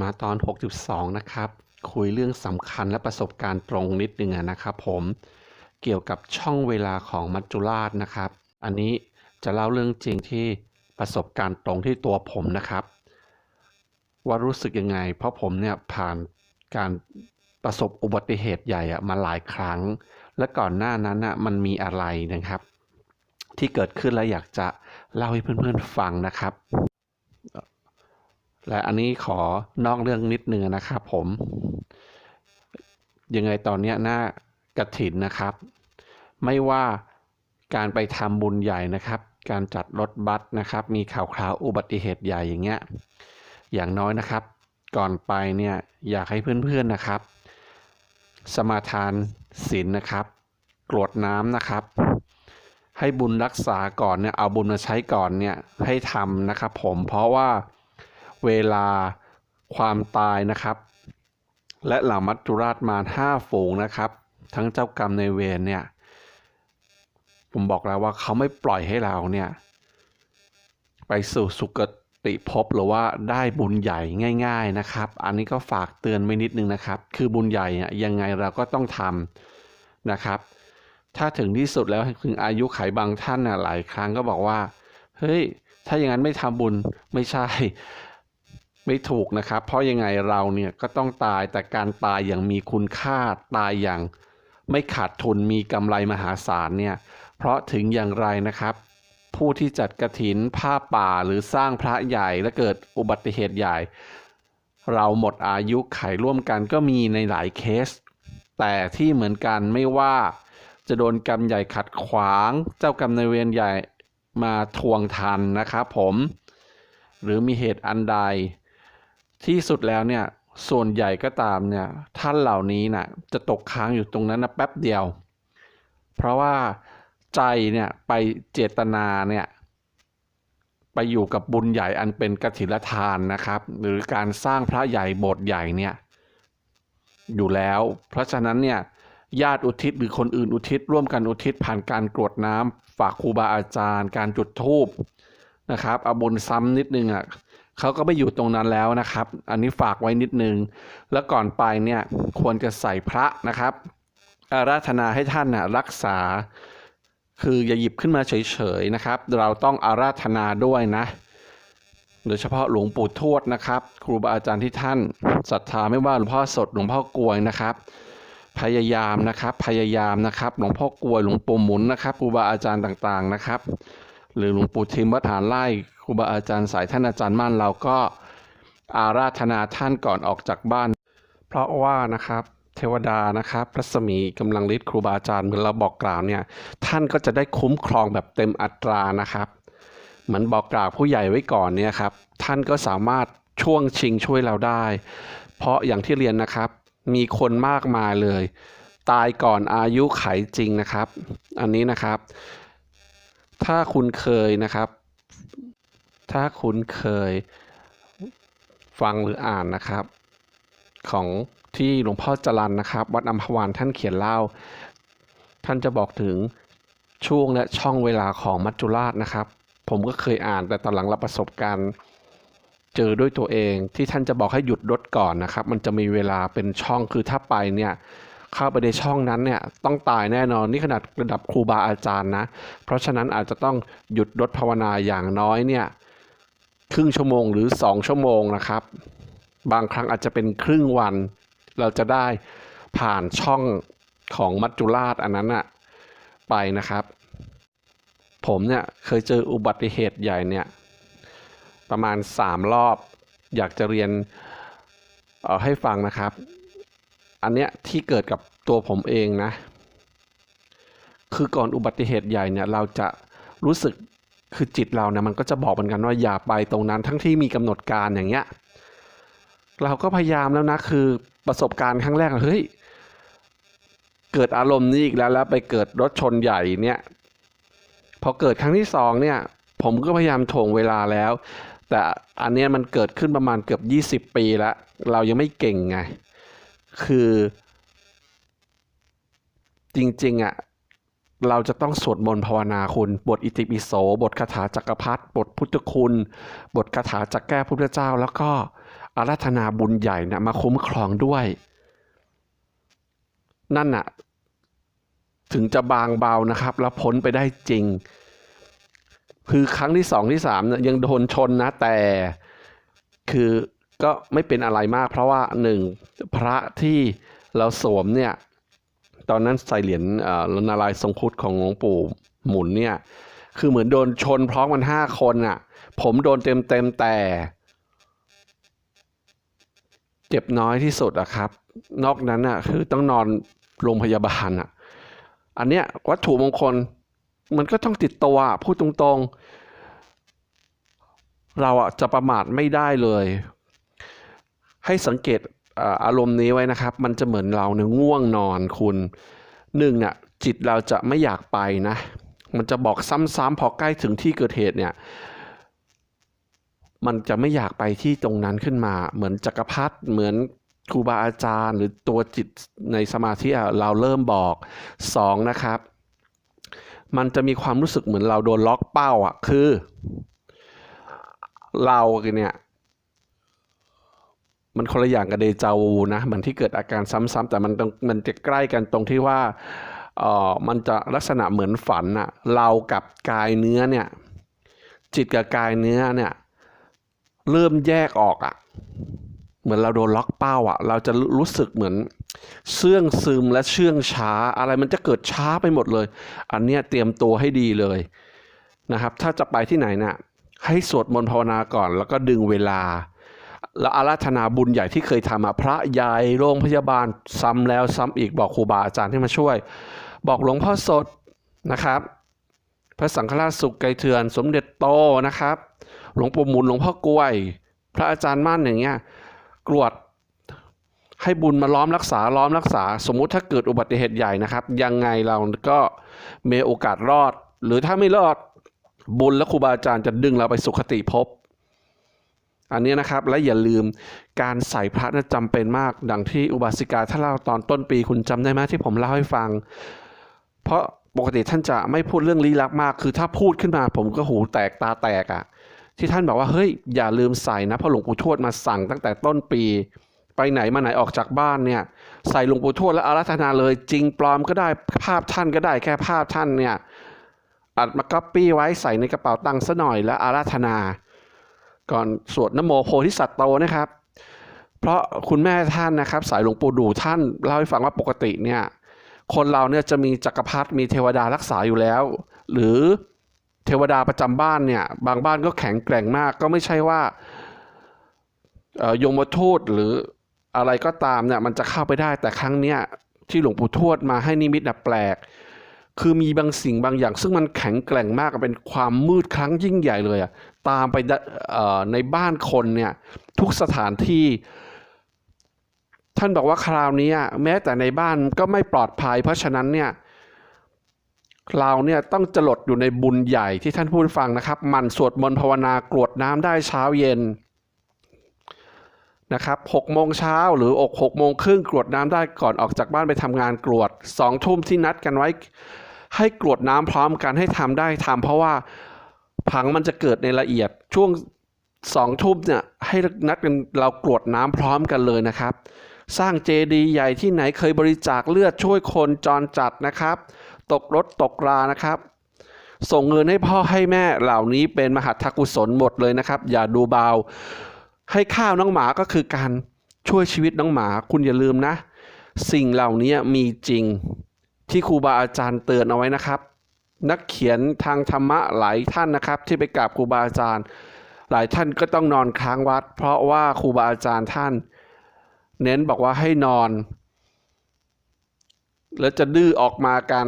มาตอน 6.2 นะครับ คุยเรื่องสำคัญและประสบการณ์ตรงนิดนึงนะครับผมเกี่ยวกับช่องเวลาของมัจจุราชนะครับ อันนี้จะเล่าเรื่องจริงที่ประสบการณ์ตรงที่ตัวผมนะครับ ว่ารู้สึกยังไง เพราะผมเนี่ยผ่านการประสบอุบัติเหตุใหญ่อะมาหลายครั้ง และก่อนหน้านั้นอะมันมีอะไรนะครับ ที่เกิดขึ้นแล้วอยากจะเล่าให้เพื่อนๆฟังนะครับ และอันนี้ขอนอกเรื่องนิดนึงนะครับผม ยังไงตอนนี้หน้ากระถินนะครับ ไม่ว่าการไปทำบุญใหญ่นะครับ การจัดรถบัสนะครับ มีข่าวคราวอุบัติเหตุใหญ่อย่างเงี้ย อย่างน้อยนะครับ ก่อนไปเนี่ยอยากให้เพื่อนๆนะครับ สมาทานศีลนะครับ กรวดน้ำนะครับ ให้บุญรักษาก่อนเนี่ยเอาบุญมาใช้ก่อนเนี่ยให้ทำนะครับ ผมเพราะว่า เวลาความตายนะครับ และเหล่ามัจจุราชมาห้าฝูงนะครับ ทั้งเจ้ากรรมในเวรเนี่ย ผมบอกแล้วว่าเขาไม่ปล่อยให้เราเนี่ย ไปสู่สุคติภพหรือว่าได้บุญใหญ่ง่าย ๆนะครับ อันนี้ก็ฝากเตือนไว้นิดนึงนะครับ คือบุญใหญ่เนี่ยยังไงเราก็ต้องทำนะครับ ถ้าถึงที่สุดแล้วถึงอายุไขบางท่านน่ะหลายครั้งก็บอกว่าเฮ้ยถ้าอย่างนั้นไม่ทำบุญไม่ใช่ ไม่ถูกนะครับ เพราะยังไงเราเนี่ยก็ต้องตายแต่การตายอย่างมีคุณค่าตายอย่างไม่ขาดทุนมีกำไรมหาศาลเนี่ยเพราะถึงอย่างไรนะครับ ผู้ที่จัดกระถินผ้าป่าหรือสร้างพระใหญ่และเกิดอุบัติเหตุใหญ่ เราหมดอายุไขร่วมกันก็มีในหลายเคส แต่ที่เหมือนกันไม่ว่าจะโดนกรรมใหญ่ขัดขวาง เจ้ากรรมนายเวรใหญ่มาทวงทันนะครับผม หรือมีเหตุอันใด ที่สุดแล้วเนี่ยส่วนใหญ่ก็ตามเนี่ยท่านเหล่านี้นะ่ะจะตกค้างอยู่ตรงนั้นนะแป๊บเดียว เพราะว่าใจเนี่ยไปเจตนาเนี่ยไปอยู่กับบุญใหญ่อันเป็นกฐินทานนะครับ หรือการสร้างพระใหญ่โบสถ์ใหญ่เนี่ยอยู่แล้ว เพราะฉะนั้นเนี่ยญาติอุทิศหรือคนอื่นอุทิศ ร่วมกันอุทิศผ่านการกรวดน้ำฝากครูบาอาจารย์ การจุดธูปนะครับเอาบุญซ้ำนิดนึงอะ เขาก็ไม่อยู่ตรงนั้นแล้วนะครับ อันนี้ฝากไว้นิดนึง แล้วก่อนไปเนี่ยควรจะใส่พระนะครับอาราธนาให้ท่านนะรักษา คืออย่าหยิบขึ้นมาเฉยๆนะครับ เราต้องอาราธนาด้วยนะ โดยเฉพาะหลวงปู่ทวดนะครับ ครูบาอาจารย์ที่ท่านศรัทธาไม่ว่าหลวงพ่อสดหลวงพ่อกลวยนะครับพยายามนะครับ พยายามนะครับ หลวงพ่อกลวย หลวงปู่หมุนนะครับครูบาอาจารย์ต่างๆนะครับ หรือหลวงปู่ทิมวัดหานไร่ครูบาอาจารย์สายท่านอาจารย์มั่นเราก็อาราธนาท่านก่อนออกจากบ้าน เพราะว่านะครับเทวดานะครับพระสมีกำลังฤทธิ์ครูบาอาจารย์เหมือนเราบอกกล่าวเนี่ยท่านก็จะได้คุ้มครองแบบเต็มอัตรานะครับ เหมือนบอกกล่าวผู้ใหญ่ไว้ก่อนเนี่ยครับท่านก็สามารถช่วงชิงช่วยเราได้ เพราะอย่างที่เรียนนะครับมีคนมากมายเลย ตายก่อนอายุไขจริงนะครับ อันนี้นะครับ ถ้าคุณเคยนะครับ ถ้าคุณเคยฟังหรืออ่านนะครับ ของที่หลวงพ่อจรันนะครับ วัดอัมพวานท่านเขียนเล่า ท่านจะบอกถึงช่วงและช่องเวลาของมัจจุราชนะครับ ผมก็เคยอ่านแต่ตอนหลังรับประสบการณ์เจอด้วยตัวเองที่ท่านจะบอกให้หยุดรถก่อนนะครับ มันจะมีเวลาเป็นช่องคือถ้าไปเนี่ย เข้าไปในช่องนั้นเนี่ยต้องตายแน่นอนนี่ขนาดระดับครูบาอาจารย์นะ เพราะฉะนั้นอาจจะต้องหยุดรถภาวนาอย่างน้อยเนี่ยครึ่งชั่วโมงหรือ 2 ชั่วโมงนะครับ บางครั้งอาจจะเป็นครึ่งวัน เราจะได้ผ่านช่องของมัจจุราชอันนั้นอะไปนะครับ ผมเนี่ยเคยเจออุบัติเหตุใหญ่เนี่ยประมาณ 3 รอบอยากจะเรียนให้ฟังนะครับ อันเนี้ยที่เกิดกับตัวผมเองนะ คือก่อนอุบัติเหตุใหญ่เนี่ยเราจะรู้สึกคือจิตเราเนี่ยมันก็จะบอกเหมือนกันว่าอย่าไปตรงนั้นทั้งที่มีกำหนดการอย่างเงี้ยเราก็พยายามแล้วนะคือประสบการณ์ครั้งแรกเฮ้ยเกิดอารมณ์นี้อีกแล้วแล้วไปเกิดรถชนใหญ่เนี่ยพอเกิดครั้งที่สองเนี่ย ผมก็พยายามถ่วงเวลาแล้ว แต่อันเนี้ยมันเกิดขึ้นประมาณเกือบ 20 ปีแล้ว เรายังไม่เก่งไง คือจริง ๆอะเราจะต้องสวดมนต์ภาวนาคุณ บทอิติปิโส บทคาถาจักรพรรดิบทพุทธคุณ บทคาถาจักแก้พุทธเจ้า แล้วก็อาราธนาบุญใหญ่นะมาคุ้มครองด้วย นั่นน่ะ ถึงจะบางเบานะครับ แล้วพ้นไปได้จริง คือครั้งที่สองที่สามเนี่ยยังโดนชนนะแต่ คือ ก็ไม่เป็นอะไรมาก เพราะว่าหนึ่งพระที่เราสวมเนี่ยตอนนั้นใส่เหรียญอนาลายทรงคุดของหลวงปู่หมุนเนี่ยคือเหมือนโดนชนพร้อมกันห้าคนอะ ผมโดนเต็มเต็มแต่ เจ็บน้อยที่สุดอะครับ นอกนั้นอะคือต้องนอนโรงพยาบาลอะอันเนี้ยวัตถุมงคลมันก็ต้องติดตัวพูดตรงๆ เราอะจะประมาทไม่ได้เลย ให้สังเกตอารมณ์นี้ไว้นะครับ มันจะเหมือนเราเนี่ยง่วงนอนคุณหนึ่งเนี่ยจิตเราจะไม่อยากไปนะ มันจะบอกซ้ำๆพอใกล้ถึงที่เกิดเหตุเนี่ยมันจะไม่อยากไปที่ตรงนั้นขึ้นมา เหมือนจักรพรรดิเหมือนครูบาอาจารย์ หรือตัวจิตในสมาธิเราเริ่มบอกสองนะครับ มันจะมีความรู้สึกเหมือนเราโดนล็อกเป้าอะคือ เราเนี่ย มันคนละอย่างกับเดจาวูนะเหมือนที่เกิดอาการซ้ำๆแต่มันตรงมันจะใกล้กันตรงที่ว่าเออมันจะลักษณะเหมือนฝันอะเรากับกายเนื้อเนี่ยจิตกับกายเนื้อเนี่ยเริ่มแยกออกอะเหมือนเราโดนล็อกเป้าอะเราจะรู้สึกเหมือนเสื่องซึมและเชื่องช้า อะไรมันจะเกิดช้าไปหมดเลย อันเนี้ยเตรียมตัวให้ดีเลยนะครับ ถ้าจะไปที่ไหนน่ะให้สวดมนต์ภาวนาก่อน แล้วก็ดึงเวลา แล้วอาราธนาบุญใหญ่ที่เคยทำอะพระใหญ่โรงพยาบาลซ้ำแล้วซ้ำอีกบอกครูบาอาจารย์ให้มาช่วย บอกหลวงพ่อสดนะครับ พระสังฆราชสุขไกรเถื่อน สมเด็จโตนะครับ หลวงปู่หมุนหลวงพ่อกล้วย พระอาจารย์มั่นอย่างเงี้ยกรวดให้บุญมาล้อมรักษาล้อมรักษา สมมุติถ้าเกิดอุบัติเหตุใหญ่นะครับ ยังไงเราก็มีโอกาสรอด หรือถ้าไม่รอดบุญและครูบาอาจารย์จะดึงเราไปสุขติภพ อันนี้นะครับและอย่าลืมการใส่พระนะจำเป็นมาก ดังที่อุบาสิกาถ้าเล่าตอนต้นปีคุณจำได้ไหมที่ผมเล่าให้ฟัง เพราะปกติท่านจะไม่พูดเรื่องลี้ลับมาก คือถ้าพูดขึ้นมาผมก็หูแตกตาแตกอะ่ะที่ท่านบอกว่าเฮ้ยอย่าลืมใส่นะเพราะหลวงปู่ทวดมาสั่งตั้งแต่ต้นปี ไปไหนมาไหนออกจากบ้านเนี่ยใส่หลวงปู่ทวดแล้วอาราธนาเลย จริงปลอมก็ได้ภาพท่านก็ได้แค่ภาพท่านเนี่ยอัดมาก๊อปปี้ไว้ใส่ในกระเป๋าตังค์ซะหน่อยแล้วอาราธนา ก่อนสวดนโมโพธิสัตว์โตนะครับ เพราะคุณแม่ท่านนะครับ สายหลวงปู่ดูท่านเล่าให้ฟังว่าปกติเนี่ยคนเราเนี่ยจะมีจักรพรรดิมีเทวดารักษาอยู่แล้ว หรือเทวดาประจำบ้านเนี่ยบางบ้านก็แข็งแกร่งมาก ก็ไม่ใช่ว่าเอ่อยมทูตหรืออะไรก็ตามเนี่ยมันจะเข้าไปได้แต่ครั้งเนี้ยที่หลวงปู่ทวดมาให้นิมิตน่ะแปลก คือมีบางสิ่งบางอย่าง ซึ่งมันแข็งแกร่งมากเป็นความมืดครั้งยิ่งใหญ่เลยอะตามไปในบ้านคนเนี่ยทุกสถานที่ ท่านบอกว่าคราวนี้แม้แต่ในบ้านก็ไม่ปลอดภัย เพราะฉะนั้นเนี่ยเราเนี่ยต้องจลดอยู่ในบุญใหญ่ที่ท่านพูดฟังนะครับ มันสวดมนต์ภาวนากรวดน้ำได้เช้าเย็นนะครับหกโมงเช้าหรืออกหกโมงครึ่งกรวดน้ำได้ก่อนออกจากบ้านไปทำงานกรวดสองทุ่มที่นัดกันไว้ ให้กรวดน้ำพร้อมกันให้ทำได้ทำเพราะว่าผังมันจะเกิดในละเอียดช่วงสองทุ่มเนี่ยให้นัดกันเรากรวดน้ำพร้อมกันเลยนะครับ สร้างเจดีย์ใหญ่ที่ไหนเคยบริจาคเลือดช่วยคนจรจัดนะครับ ตกรถตกรานะครับ ส่งเงินให้พ่อให้แม่เหล่านี้เป็นมหัตถกุศลหมดเลยนะครับ อย่าดูเบา ให้ข้าวน้องหมาก็คือการช่วยชีวิตน้องหมาคุณอย่าลืมนะ สิ่งเหล่านี้มีจริง ที่ครูบาอาจารย์เตือนเอาไว้นะครับ นักเขียนทางธรรมะหลายท่านนะครับ ที่ไปกราบครูบาอาจารย์ หลายท่านก็ต้องนอนค้างวัด เพราะว่าครูบาอาจารย์ท่าน เน้นบอกว่าให้นอน แล้วจะดื้อออกมากัน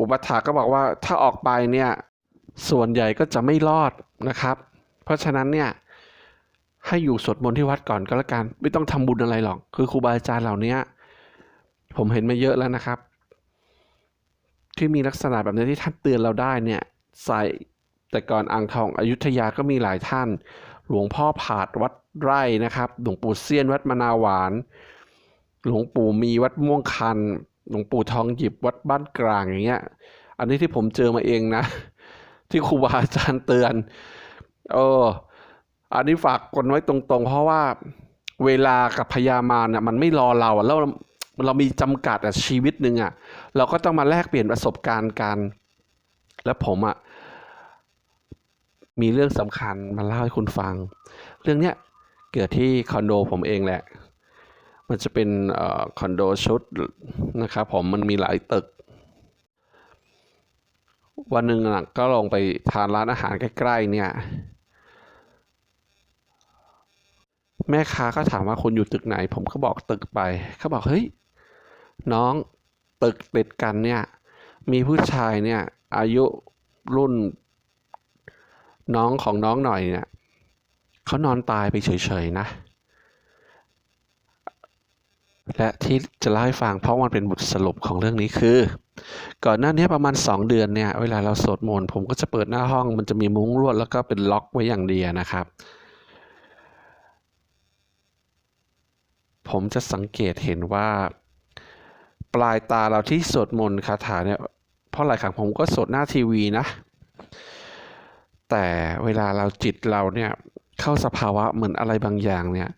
อุปถากก็บอกว่าถ้าออกไปเนี่ยส่วนใหญ่ก็จะไม่รอดนะครับ เพราะฉะนั้นเนี่ยให้อยู่สวดมนต์ที่วัดก่อนก็แล้วกัน ไม่ต้องทำบุญอะไรหรอก คือครูบาอาจารย์เหล่านี้ผมเห็นมาเยอะแล้วนะครับ ที่มีลักษณะแบบนี้ที่ท่านเตือนเราได้เนี่ยใส่แต่ก่อนอ่างทองอยุธยาก็มีหลายท่าน หลวงพ่อผาดวัดไร่นะครับ หลวงปู่เซียนวัดมนาหวาน หลวงปู่มีวัดม่วงคัน หลวงปู่ทองหยิบวัดบ้านกลางอย่างเงี้ย อันนี้ที่ผมเจอมาเองนะ ที่ครูบาอาจารย์เตือนเอออันนี้ฝากคนไว้ตรงๆ เพราะว่าเวลากับพยามารเนี่ยมันไม่รอเราแล้ว เรามีจำกัดอะชีวิตหนึ่งอะเราก็ต้องมาแลกเปลี่ยนประสบการณ์กัน แล้วผมอะมีเรื่องสำคัญมาเล่าให้คุณฟัง เรื่องเนี้ยเกิดที่คอนโดผมเองแหละ มันจะเป็นอคอนโดชุดนะครับผมมันมีหลายตึก วันหนึ่งก็ลงไปทานร้านอาหารใกล้ๆเนี่ย แม่ค้าก็ถามว่าคุณอยู่ตึกไหน ผมก็บอกตึกไปเขาบอกเฮ้ย น้องตึกติดกันเนี่ย มีผู้ชายเนี่ย อายุรุ่น น้องของน้องหน่อยเนี่ยเขานอนตายไปเฉยๆนะ และที่จะเล่าให้ฟังเพราะมันเป็นบทสรุปของเรื่องนี้คือ ก่อนหน้านี้ประมาณ 2 เดือนเนี่ย เวลาเราสวดมนต์ผมก็จะเปิดหน้าห้อง มันจะมีมุ้งลวดแล้วก็เป็นล็อกไว้อย่างเดียนะครับ ผมจะสังเกตเห็นว่า ปลายตาเราที่สวดมนต์คาถาเนี่ยเพราะหลายครั้งผมก็สวดหน้าทีวีนะ แต่เวลาเราจิตเราเนี่ยเข้าสภาวะเหมือนอะไรบางอย่างเนี่ย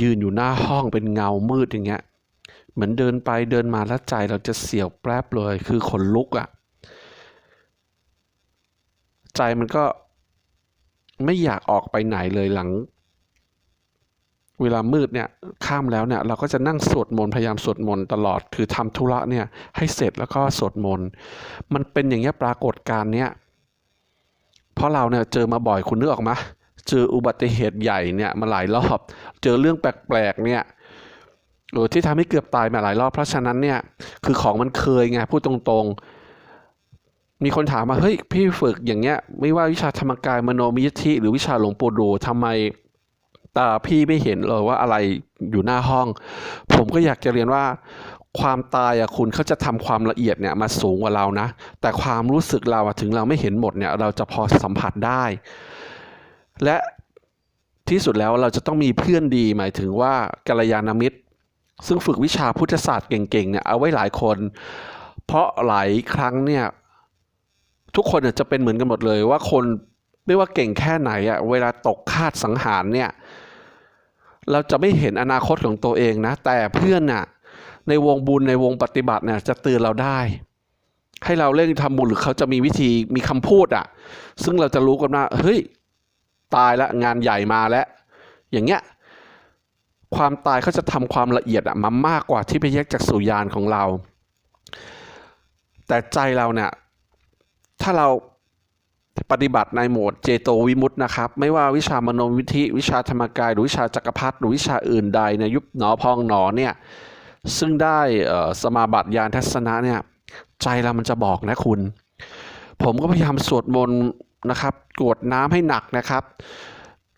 ยืนอยู่หน้าห้องเป็นเงามืดอย่างเงี้ยเหมือนเดินไปเดินมาแล้วใจเราจะเสียวแปรบเลย คือขนลุกอะ่ะใจมันก็ไม่อยากออกไปไหนเลยหลัง เวลามืดเนี่ยข้ามแล้วเนี่ยเราก็จะนั่งสวดมนต์พยายามสวดมนต์ตลอด คือทำธุระเนี่ยให้เสร็จแล้วก็สวดมนต์มันเป็นอย่างเงี้ยปรากฏการณ์เนี้ยเพราะเราเนี่ยเจอมาบ่อยคุณนึกออกไหมเจออุบัติเหตุใหญ่เนี่ยมาหลายรอบ เจอเรื่องแปลกๆเนี่ยเออที่ทำให้เกือบตายมาหลายรอบ เพราะฉะนั้นเนี่ยคือของมันเคยไงพูดตรงๆ มีคนถามมาเฮ้ยพี่ฝึกอย่างเงี้ย ไม่ว่าวิชาธรรมกายมโนมิยธิหรือวิชาหลวงปู่ดูทำไม ตาพี่ไม่เห็นเลยว่าอะไรอยู่หน้าห้อง ผมก็อยากจะเรียนว่า ความตายอะคุณเขาจะทำความละเอียดเนี่ยมาสูงกว่าเรานะ แต่ความรู้สึกเราถึงเราไม่เห็นหมดเนี่ยเราจะพอสัมผัสได้ และที่สุดแล้วเราจะต้องมีเพื่อนดีหมายถึงว่ากัลยาณมิตร ซึ่งฝึกวิชาพุทธศาสตร์เก่งๆเนี่ยเอาไว้หลายคน เพราะหลายครั้งเนี่ยทุกคนจะเป็นเหมือนกันหมดเลยว่าคนไม่ว่าเก่งแค่ไหนอะเวลาตกคาดสังหารเนี่ย เราจะไม่เห็นอนาคตของตัวเองนะ แต่เพื่อนน่ะในวงบุญในวงปฏิบัติเนี่ยจะเตือนเราได้ ให้เราเร่งทำบุญหรือเขาจะมีวิธีมีคำพูดอะ ซึ่งเราจะรู้กันว่าเฮ้ยตายแล้วงานใหญ่มาแล้ว อย่างเงี้ยความตายเขาจะทำความละเอียดอะมามากกว่าที่ไปแยกจากสุญญาณของเรา แต่ใจเราเนี่ยถ้าเรา ปฏิบัติในโหมดเจโตวิมุตตินะครับ ไม่ว่าวิชามโนวิธิ วิชาธรรมกาย หรือวิชาจักรพรรดิหรือวิชาอื่นใดในยุบหนอพองหนอเนี่ยซึ่งได้สมาบัติญาณทัศนะเนี่ยใจเรามันจะบอกนะคุณ ผมก็พยายามสวดมนต์นะครับกวดน้ำให้หนักนะครับ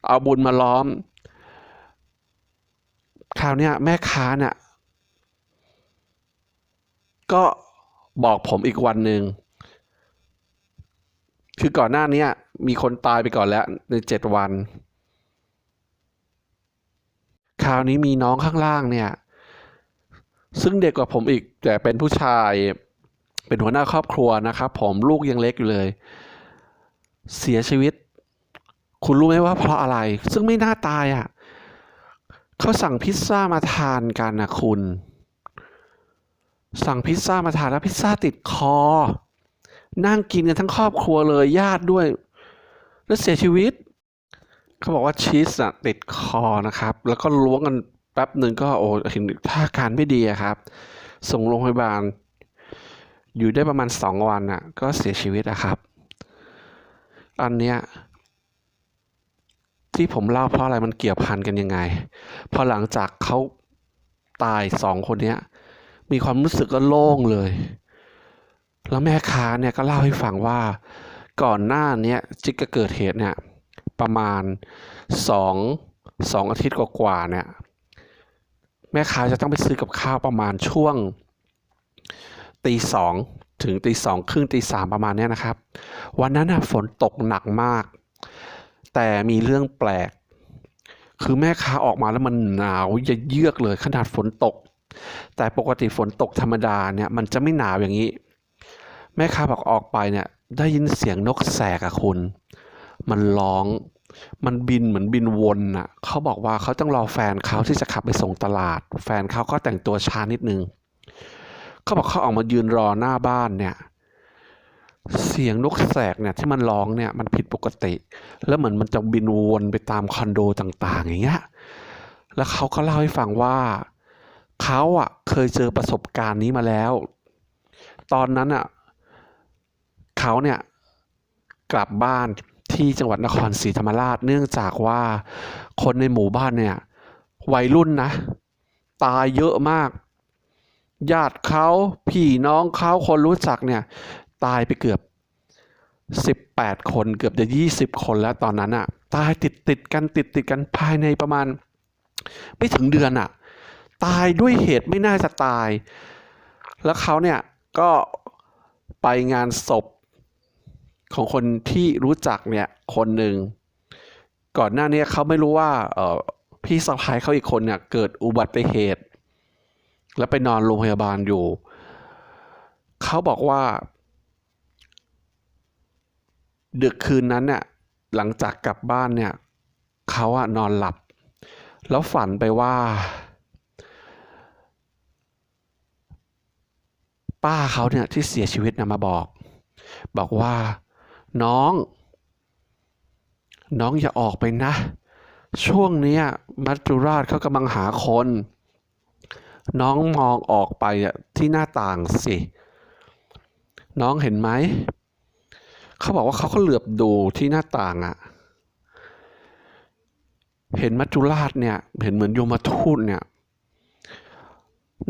เอาบุญมาล้อม คราวนี้แม่ค้าเนี่ยก็บอกผมอีกวันหนึ่ง คือก่อนหน้านี้มีคนตายไปก่อนแล้วในเจ็ดวัน คราวนี้มีน้องข้างล่างเนี่ย ซึ่งเด็กกว่าผมอีก แต่เป็นผู้ชาย เป็นหัวหน้าครอบครัวนะครับ ผมลูกยังเล็กอยู่เลย เสียชีวิต คุณรู้ไหมว่าเพราะอะไร ซึ่งไม่น่าตายอะเขาสั่งพิซซ่ามาทานกันนะคุณ สั่งพิซซ่ามาทานแล้วพิซซ่าติดคอ นั่งกินกันทั้งครอบครัวเลยญาติด้วย แล้วเสียชีวิต เขาบอกว่าชีสอะติดคอนะครับ แล้วก็ล้วงกันแป๊บหนึ่งก็โอ้เห็นท่าการไม่ดีอะครับ ส่งโรงพยาบาล อยู่ได้ประมาณสองวันอะก็เสียชีวิตอะครับ อันเนี้ยที่ผมเล่าเพราะอะไรมันเกี่ยวพันกันยังไง พอหลังจากเขาตายสองคนเนี้ย มีความรู้สึกก็โล่งเลย แล้วแม่ค้าเนี่ยก็เล่าให้ฟังว่าก่อนหน้านี้จิกเกิดเหตุเนี่ยประมาณสองสองอาทิตย์กว่าๆเนี่ยแม่ค้าจะต้องไปซื้อกับข้าวประมาณช่วงตีสองถึงตีสองครึ่งตีสามประมาณเนี้ยนะครับ วันนั้นน่ะฝนตกหนักมาก แต่มีเรื่องแปลก คือแม่ค้าออกมาแล้วมันหนาวเยือกเลยขนาดฝนตก แต่ปกติฝนตกธรรมดาเนี่ยมันจะไม่หนาวอย่างนี้ แม่ค้าบอกออกไปเนี่ย ได้ยินเสียงนกแสกอะคุณ มันร้อง มันบินเหมือนบินวนน่ะเขาบอกว่าเขาต้องรอแฟนเขาที่จะขับไปส่งตลาด แฟนเขาก็แต่งตัวช้านิดนึงเขาบอกเขาออกมายืนรอหน้าบ้านเนี่ย เสียงนกแสกเนี่ยที่มันร้องเนี่ยมันผิดปกติ แล้วเหมือนมันจะบินวนไปตามคอนโดต่างๆ อย่างเงี้ย แล้วเขาก็เล่าให้ฟังว่าเขาอะเคยเจอประสบการณ์นี้มาแล้ว ตอนนั้นอะ เขาเนี่ยกลับบ้านที่จังหวัดนครศรีธรรมราช เนื่องจากว่าคนในหมู่บ้านเนี่ยวัยรุ่นนะ ตายเยอะมาก ญาติเขาพี่น้องเขาคนรู้จักเนี่ย ตายไปเกือบ 18 คนเกือบจะ 20 คนแล้วตอนนั้นอะตายติดติดกันติดติดกันภายในประมาณ ไม่ถึงเดือนอะตายด้วยเหตุไม่น่าจะตาย แล้วเขาเนี่ยก็ไปงานศพ ของคนที่รู้จักเนี่ยคนหนึ่งก่อนหน้านี้เขาไม่รู้ว่าเออพี่สะพ้ายเขาอีกคนเนี่ยเกิดอุบัติเหตุ แล้วไปนอนโรงพยาบาลอยู่ เขาบอกว่า ดึกคืนนั้นเนี่ยหลังจากกลับบ้านเนี่ยเขาอะนอนหลับ แล้วฝันไปว่า ป้าเขาเนี่ยที่เสียชีวิตนะมาบอก บอกว่า น้อง น้องอย่าออกไปนะ ช่วงนี้มัจจุราชเขากำลังหาคน น้องมองออกไปที่หน้าต่างสิ น้องเห็นไหม เขาบอกว่าเขาก็เหลือบดูที่หน้าต่างอะเห็นมัจจุราชเนี่ย เห็นเหมือนโยมทูตเนี่ย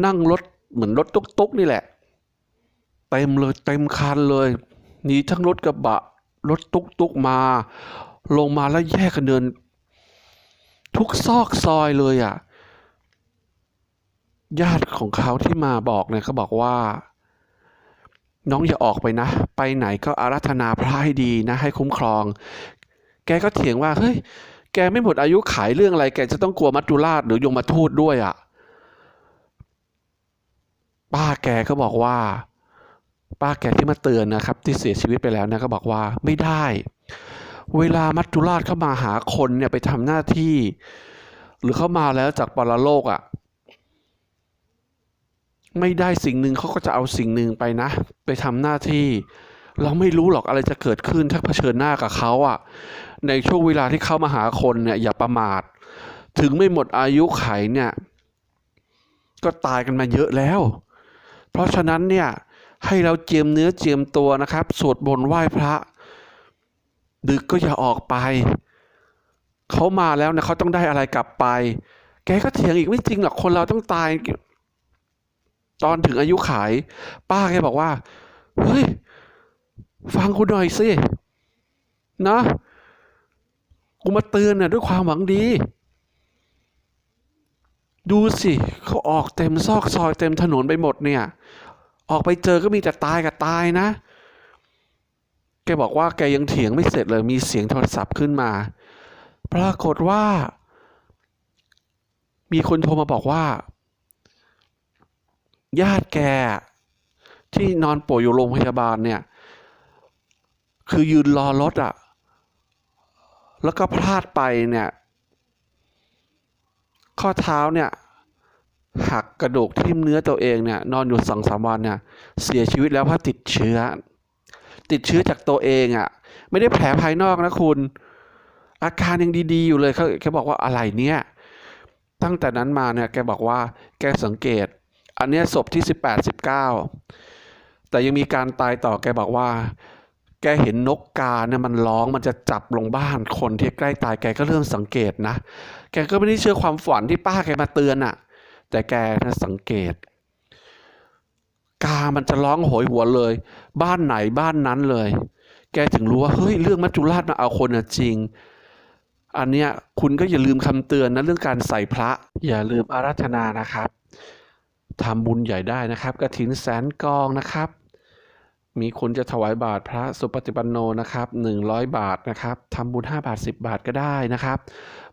นั่งรถเหมือนรถตุ๊กๆนี่แหละ เต็มเลยเต็มคันเลยมีทั้งรถกระบะ รถตุ๊กมา ลงมาแล้วแยกกันเดิน ทุกซอกซอยเลยอะ ญาติของเขาที่มาบอกเนี่ยเขาบอกว่า น้องอย่าออกไปนะ ไปไหนก็อารัธนาพระให้ดีนะ ให้คุ้มครอง แกก็เถียงว่าเฮ้ยแกไม่หมดอายุขายเรื่องอะไร แกจะต้องกลัวมัจจุราชหรือยมมาทูตด้วยอะป้าแกก็บอกว่า ป้าแกที่มาเตือนนะครับ ที่เสียชีวิตไปแล้วนะก็บอกว่าไม่ได้ เวลามัจจุราชเข้ามาหาคนเนี่ยไปทำหน้าที่ หรือเข้ามาแล้วจากปรโลกอะไม่ได้สิ่งหนึ่งเขาก็จะเอาสิ่งหนึ่งไปนะ ไปทำหน้าที่ เราไม่รู้หรอกอะไรจะเกิดขึ้นถ้าเผชิญหน้ากับเขาอะ ในช่วงเวลาที่เข้ามาหาคนเนี่ยอย่าประมาท ถึงไม่หมดอายุไขเนี่ย ก็ตายกันมาเยอะแล้ว เพราะฉะนั้นเนี่ย ให้เราเจียมเนื้อเจียมตัวนะครับ สวดบนไหว้พระ ดึกก็อย่าออกไป เขามาแล้วเนี่ยเขาต้องได้อะไรกลับไป แกก็เถียงอีกไม่จริงหรอกคนเราต้องตาย ตอนถึงอายุขาย ป้าแกบอกว่า เฮ้ย ฟังกูหน่อยสิ นะกูมาเตือนน่ะด้วยความหวังดี ดูสิเขาออกเต็มซอกซอยเต็มถนนไปหมดเนี่ย ออกไปเจอก็มีแต่ตายกับตายนะ แกบอกว่าแกยังเถียงไม่เสร็จเลยมีเสียงโทรศัพท์ขึ้นมา ปรากฏว่า มีคนโทรมาบอกว่า ญาติแกที่นอนป่วยอยู่โรงพยาบาลเนี่ย คือยืนรอรถอะ่ะ แล้วก็พลาดไปเนี่ย ข้อเท้าเนี่ย หักกระดูกทิ่มเนื้อตัวเองเนี่ยนอนอยู่สองสามวันเนี่ยเสียชีวิตแล้วเพราะติดเชื้อ ติดเชื้อจากตัวเองอะ่ะ ไม่ได้แผลภายนอกนะคุณ อาการยังดีๆอยู่เลยเขาแกบอกว่าอะไรเนี่ย ตั้งแต่นั้นมาเนี่ยแกบอกว่าแกสังเกต อันเนี้ยศพที่สิบแปดสิบเก้าแต่ยังมีการตายต่อแกบอกว่า แกเห็นนกกาเนี่ยมันร้องมันจะจับลงบ้านคนที่ใกล้ตายแกก็เริ่มสังเกตนะ แกก็ไม่ได้เชื่อความฝันที่ป้าแกมาเตือนอะ แต่แกนะสังเกต กามันจะร้องโหยหวนเลย บ้านไหนบ้านนั้นเลย แกถึงรู้ว่าเฮ้ยเรื่องมัจจุราชมาเอาคนจริง อันเนี้ยคุณก็อย่าลืมคำเตือนนะเรื่องการใส่พระ อย่าลืมอาราธนานะครับทำบุญใหญ่ได้นะครับกระถินแสนกองนะครับ มีคนจะถวายบาทพระสุปฏิปันโนนะครับ100 บาทนะครับทำบุญ 5 บาท 10 บาทก็ได้นะครับ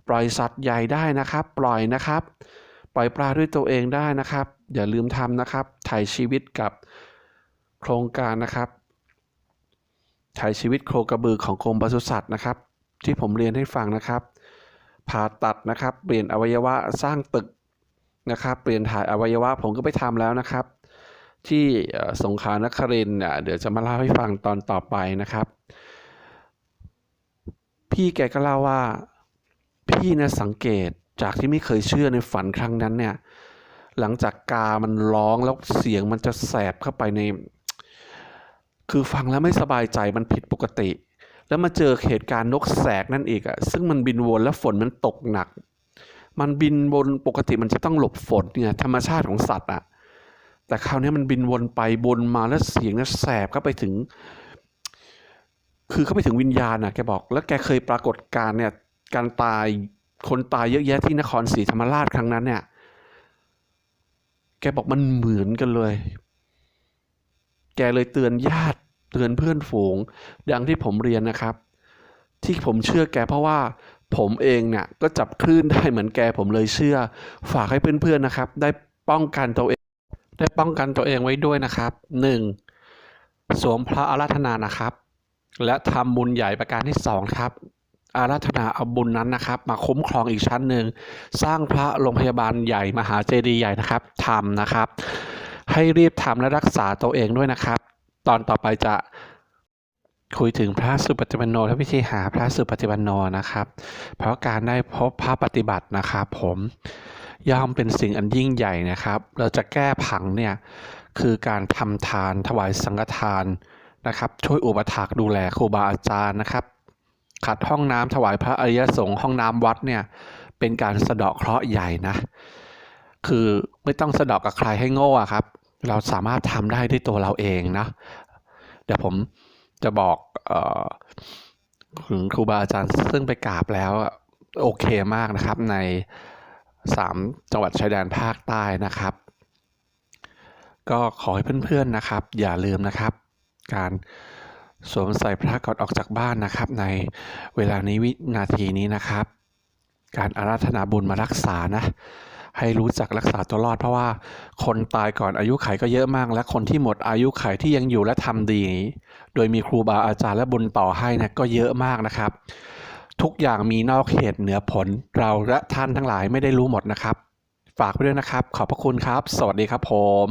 ปล่อยสัตว์ใหญ่ได้นะครับ ปล่อยนะครับ ปล่อยปลาด้วยตัวเองได้นะครับ อย่าลืมทำนะครับถ่ายชีวิตกับโครงการนะครับถ่ายชีวิตโคกระบือของกรมปศุสัตว์นะครับ ที่ผมเรียนให้ฟังนะครับผ่าตัดนะครับ เปลี่ยนอวัยวะสร้างตึกนะครับ เปลี่ยนถ่ายอวัยวะผมก็ไปทำแล้วนะครับ ที่สงขลานครินทร์อะเดี๋ยวจะมาเล่าให้ฟังตอนต่อไปนะครับ พี่แกก็เล่าว่าพี่นะสังเกต จากที่ไม่เคยเชื่อในฝันครั้งนั้นเนี่ย หลังจากกามันร้องแล้วเสียงมันจะแสบเข้าไปใน คือฟังแล้วไม่สบายใจมันผิดปกติ แล้วมาเจอเหตุการณ์นกแสกนั่นอีกอะซึ่งมันบินวนแล้วฝนมันตกหนัก มันบินวนปกติมันจะต้องหลบฝนเนี่ยธรรมชาติของสัตว์อะแต่คราวนี้มันบินวนไปวนมาแล้วเสียงนี่ยแสบเข้าไปถึง คือเข้าไปถึงวิญญาณอะแกบอก แล้วแกเคยปรากฏการเนี่ยการตาย คนตายเยอะแยะที่นครศรีธรรมราชครั้งนั้นเนี่ย แกบอกมันเหมือนกันเลย แกเลยเตือนญาติเตือนเพื่อนฝูง ดังที่ผมเรียนนะครับ ที่ผมเชื่อแกเพราะว่าผมเองเนี่ยก็จับคลื่นได้เหมือนแกผมเลยเชื่อ ฝากให้เพื่อนๆนะครับ ได้ป้องกันตัวเอง ได้ป้องกันตัวเองไว้ด้วยนะครับหนึ่งสวมพระอาราธนานะครับ และทำบุญใหญ่ประการที่สองครับ อาราธนาเอาบุญนั้นนะครับ มาคุ้มครองอีกชั้นหนึ่ง สร้างพระโรงพยาบาลใหญ่มหาเจดีย์ใหญ่นะครับทำนะครับ ให้รีบทำและรักษาตัวเองด้วยนะครับ ตอนต่อไปจะคุยถึงพระสุปฏิปันโนและวิธีหาพระสุปฏิปันโนนะครับ เพราะการได้พบพระปฏิบัตินะครับ ผมย่อมเป็นสิ่งอันยิ่งใหญ่นะครับ เราจะแก้ผังเนี่ยคือการทำทานถวายสังฆทานนะครับ ช่วยอุปถัมภ์ดูแลครูบาอาจารย์นะครับ ขัดห้องน้ำถวายพระอริยสงฆ์ห้องน้ำวัดเนี่ยเป็นการสะเดาะเคราะห์ใหญ่นะ คือไม่ต้องสะเดอกกับใครให้โง่อะครับ เราสามารถทำได้ด้วยตัวเราเองนะเดี๋ยวผมจะบอกออถึงครูบาอาจารย์ซึ่งไปกราบแล้วโอเคมากนะครับในสามจังหวัดชายแดนภาคใต้นะครับ ก็ขอให้เพื่อนๆนะครับ อย่าลืมนะครับ การ สวมใส่พระก่อนออกจากบ้านนะครับ ในเวลานี้วินาทีนี้นะครับ การอาราธนาบุญมารักษานะให้รู้จักรักษาตัวรอดเพราะว่าคนตายก่อนอายุไขก็เยอะมาก และคนที่หมดอายุไขที่ยังอยู่และทำดี โดยมีครูบาอาจารย์และบุญต่อให้นี่ยก็เยอะมากนะครับ ทุกอย่างมีนอกเหตุเหนือผล เราและท่านทั้งหลายไม่ได้รู้หมดนะครับ ฝากไว้ด้วยนะครับ ขอบพระคุณครับ สวัสดีครับผม